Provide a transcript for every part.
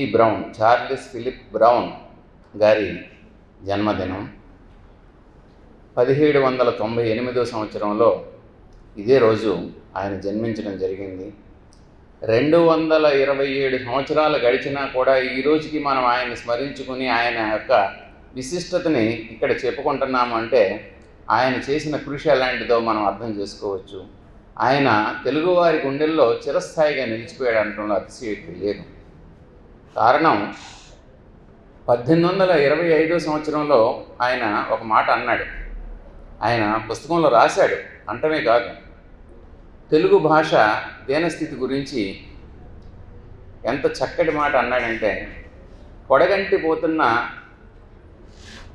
C P Brown Charles Philip Brown గారి జన్మదినం. పదిహేడు వందల తొంభై ఎనిమిదో సంవత్సరంలో ఇదే రోజు ఆయన జన్మించడం జరిగింది. రెండు వందల ఇరవై ఏడు సంవత్సరాలు గడిచినా కూడా ఈ రోజుకి మనం ఆయన్ని స్మరించుకుని ఆయన యొక్క విశిష్టతని ఇక్కడ చెప్పుకుంటున్నాము అంటే ఆయన చేసిన కృషి ఎలాంటిదో మనం అర్థం చేసుకోవచ్చు. ఆయన తెలుగువారి గుండెల్లో చిరస్థాయిగా నిలిచిపోయాడు అనడంలో అతిశయోక్తి లేదు. కారణం పద్దెనిమిది వందల ఇరవై ఐదో సంవత్సరంలో ఆయన ఒక మాట అన్నాడు. ఆయన పుస్తకంలో రాశాడు అంటమే కాదు. తెలుగు భాష దీనస్థితి గురించి ఎంత చక్కటి మాట అన్నాడంటే కొడగంటి పోతున్న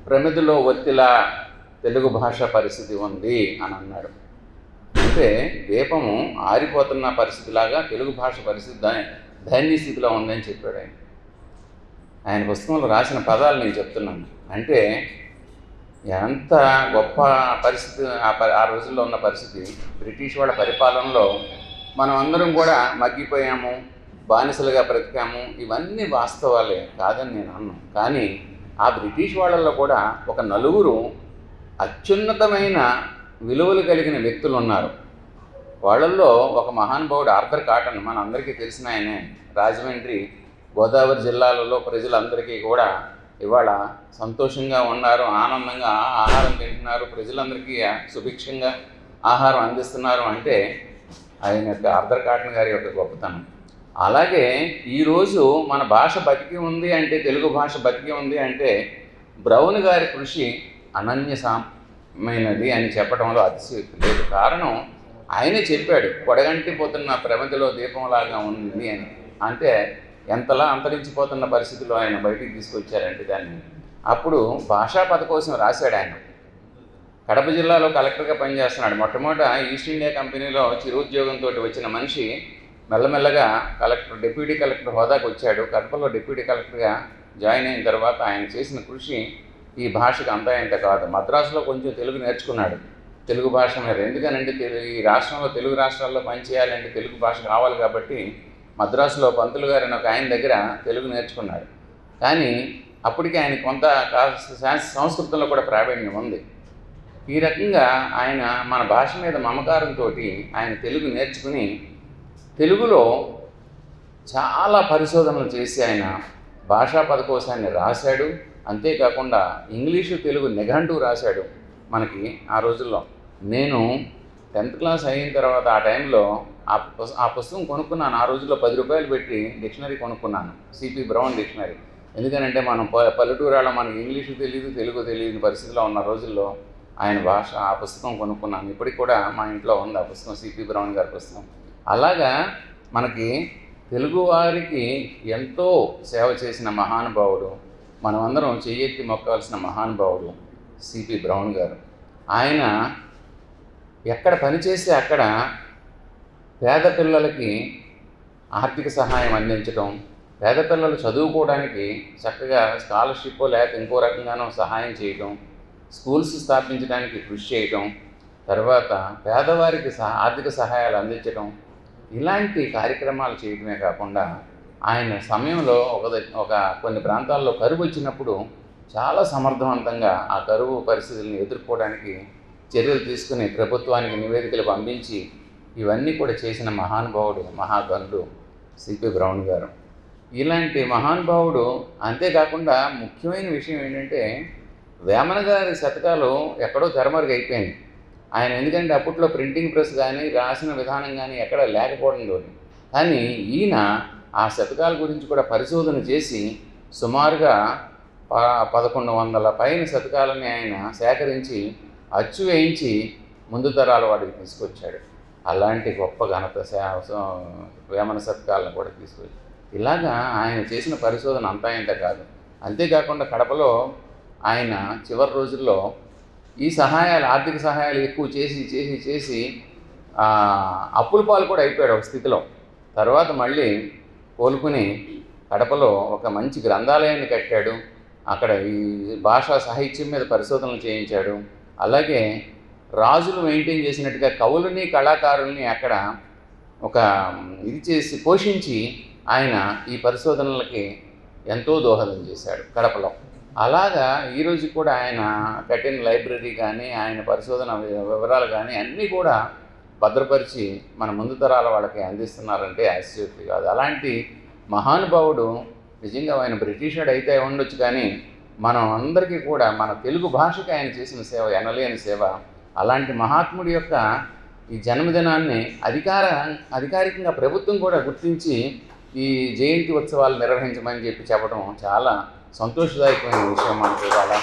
ప్రమిదిలో ఒత్తిలా తెలుగు భాష పరిస్థితి ఉంది అని అన్నాడు. అంటే దీపము ఆరిపోతున్న పరిస్థితిలాగా తెలుగు భాష పరిస్థితి దా- దైన్య స్థితిలో ఉందని చెప్పాడు ఆయన. ఆయన పుస్తకంలో రాసిన పదాలు నేను చెప్తున్నాను. అంటే ఎంత గొప్ప పరిస్థితి ఆ పరి ఆ రోజుల్లో ఉన్న పరిస్థితి బ్రిటిష్ వాళ్ళ పరిపాలనలో మనం అందరం కూడా మగ్గిపోయాము బానిసలుగా బ్రతికాము ఇవన్నీ వాస్తవాలే కాదని నేను అన్నాను కానీ ఆ బ్రిటిష్ వాళ్ళల్లో కూడా ఒక నలుగురు అత్యున్నతమైన విలువలు కలిగిన వ్యక్తులు ఉన్నారు. వాళ్ళల్లో ఒక మహానుభావుడు ఆర్థర్ కాటన్ మన అందరికీ తెలిసిన ఆయనే రాజమండ్రి గోదావరి జిల్లాలలో ప్రజలందరికీ కూడా ఇవాళ సంతోషంగా ఉన్నారు ఆనందంగా ఆహారం తింటున్నారు ప్రజలందరికీ సుభిక్షంగా ఆహారం అందిస్తున్నారు అంటే ఆయన యొక్క ఆర్థర్ కాటన్ గారి యొక్క గొప్పతనం. అలాగే ఈరోజు మన భాష బతికి ఉంది అంటే తెలుగు భాష బతికి ఉంది అంటే బ్రౌన్ గారి కృషి అనన్యసమైనది అని చెప్పడంలో అతిశయోక్తి లేదు. కారణం ఆయనే చెప్పాడు కొడగంటి పోతున్న ప్రమిదిలో దీపంలాగా ఉంది అని. అంటే ఎంతలా అంతరించిపోతున్న పరిస్థితిలో ఆయన బయటికి తీసుకొచ్చారంటే దాన్ని. అప్పుడు భాషా పద కోసం రాశాడు ఆయన. కడప జిల్లాలో కలెక్టర్గా పనిచేస్తున్నాడు. మొట్టమొదట ఈస్ట్ ఇండియా కంపెనీలో చిరుద్యోగంతో వచ్చిన మనిషి మెల్లమెల్లగా కలెక్టర్ డిప్యూటీ కలెక్టర్ హోదాకు వచ్చాడు. కడపలో డిప్యూటీ కలెక్టర్గా జాయిన్ అయిన తర్వాత ఆయన చేసిన కృషి ఈ భాషకు అంతా ఇంత కాదు. మద్రాసులో కొంచెం తెలుగు నేర్చుకున్నాడు. తెలుగు భాష మీద ఎందుకనంటే ఈ రాష్ట్రంలో తెలుగు రాష్ట్రాల్లో పనిచేయాలంటే తెలుగు భాష కావాలి కాబట్టి మద్రాసులో పంతులు గారు ఒక ఆయన దగ్గర తెలుగు నేర్చుకున్నాడు. కానీ అప్పటికి ఆయన కొంత కాస్త సంస్కృతంలో కూడా ప్రావీణ్యం ఉంది. ఈ రకంగా ఆయన మన భాష మీద మమకారంతో ఆయన తెలుగు నేర్చుకుని తెలుగులో చాలా పరిశోధనలు చేసి ఆయన భాషా పదకోశాన్ని రాశాడు. అంతేకాకుండా ఇంగ్లీషు తెలుగు నిఘంటు రాశాడు మనకి ఆ రోజుల్లో. నేను టెన్త్ క్లాస్ అయిన తర్వాత ఆ టైంలో ఆ ఆ పుస్తకం కొనుక్కున్నాను. ఆ రోజుల్లో పది రూపాయలు పెట్టి డిక్షనరీ కొనుక్కున్నాను. C P Brown dictionary. ఎందుకనంటే మనం ప మనకి ఇంగ్లీషు తెలియదు తెలుగు తెలియని పరిస్థితిలో ఉన్న రోజుల్లో ఆయన భాష ఆ పుస్తకం కొనుక్కున్నాను. ఇప్పటికి కూడా మా ఇంట్లో ఉంది ఆ పుస్తకం సిపి బ్రౌన్ గారి పుస్తకం. అలాగా మనకి తెలుగువారికి ఎంతో సేవ చేసిన మహానుభావుడు మనమందరం చెయ్యెత్తి మొక్కాల్సిన మహానుభావుడు సిపి బ్రౌన్ గారు. ఆయన ఎక్కడ పనిచేస్తే అక్కడ పేద పిల్లలకి ఆర్థిక సహాయం అందించడం పేద పిల్లలు చదువుకోవడానికి చక్కగా స్కాలర్షిప్ లేక ఇంకో రకంగానో సహాయం చేయటం స్కూల్స్ స్థాపించడానికి కృషి చేయటం తర్వాత పేదవారికి సహ ఆర్థిక సహాయాలు అందించడం ఇలాంటి కార్యక్రమాలు చేయటమే కాకుండా ఆయన సమయంలో ఒక ఒక కొన్ని ప్రాంతాల్లో కరువు వచ్చినప్పుడు చాలా సమర్థవంతంగా ఆ కరువు పరిస్థితులను ఎదుర్కోవడానికి చర్యలు తీసుకుని ప్రభుత్వానికి నివేదికలు పంపించి ఇవన్నీ కూడా చేసిన మహానుభావుడు మహాగనుడు సిపి బ్రౌన్ గారు. ఇలాంటి మహానుభావుడు అంతేకాకుండా ముఖ్యమైన విషయం ఏంటంటే వేమన గారి శతకాలు ఎక్కడో తెరమరుగైపోయింది ఆయన ఎందుకంటే అప్పట్లో ప్రింటింగ్ ప్రెస్ కానీ రాసిన విధానం కానీ ఎక్కడ లేకపోవడంతో కానీ ఈయన ఆ శతకాల గురించి కూడా పరిశోధన చేసి సుమారుగా ప పదకొండు వందల పైన శతకాలని ఆయన సేకరించి అచ్చు వేయించి ముందు తరాల వాడికి తీసుకొచ్చాడు. అలాంటి గొప్ప ఘనత శా- సత్కాలను వేమన కూడా తీసుకొచ్చి ఇలాగా ఆయన చేసిన పరిశోధన అంతా ఇంత కాదు. అంతేకాకుండా కడపలో ఆయన చివరి రోజుల్లో ఈ సహాయాలు ఆర్థిక సహాయాలు ఎక్కువ చేసి చేసి చేసి అప్పుల పాలు కూడా అయిపోయాడు ఒక స్థితిలో. తర్వాత మళ్ళీ కోలుకుని కడపలో ఒక మంచి గ్రంథాలయాన్ని కట్టాడు. అక్కడ ఈ భాషా సాహిత్యం మీద పరిశోధనలు చేయించాడు. అలాగే రాజులు మెయింటైన్ చేసినట్టుగా కవులని కళాకారుల్ని అక్కడ ఒక ఇది చేసి పోషించి ఆయన ఈ పరిశోధనలకి ఎంతో దోహదం చేశాడు కడపలో. అలాగా ఈరోజు కూడా ఆయన కట్టిన లైబ్రరీ కానీ ఆయన పరిశోధన వివరాలు కానీ అన్నీ కూడా భద్రపరిచి మన ముందు తరాల వాళ్ళకి అందిస్తున్నారంటే ఆశ్చర్యక్తి కాదు. అలాంటి మహానుభావుడు నిజంగా ఆయన బ్రిటిషాడు అయితే ఉండొచ్చు కానీ మనం అందరికీ కూడా మన తెలుగు భాషకి ఆయన చేసిన సేవ ఎనలేని సేవ అలాంటి మహాత్ముడి యొక్క ఈ జన్మదినాన్ని అధికార అధికారికంగా ప్రభుత్వం కూడా గుర్తించి ఈ జయంతి ఉత్సవాలు నిర్వహించమని చెప్పి చెప్పడం చాలా సంతోషదాయకమైన విషయం మనకు ఇవాళ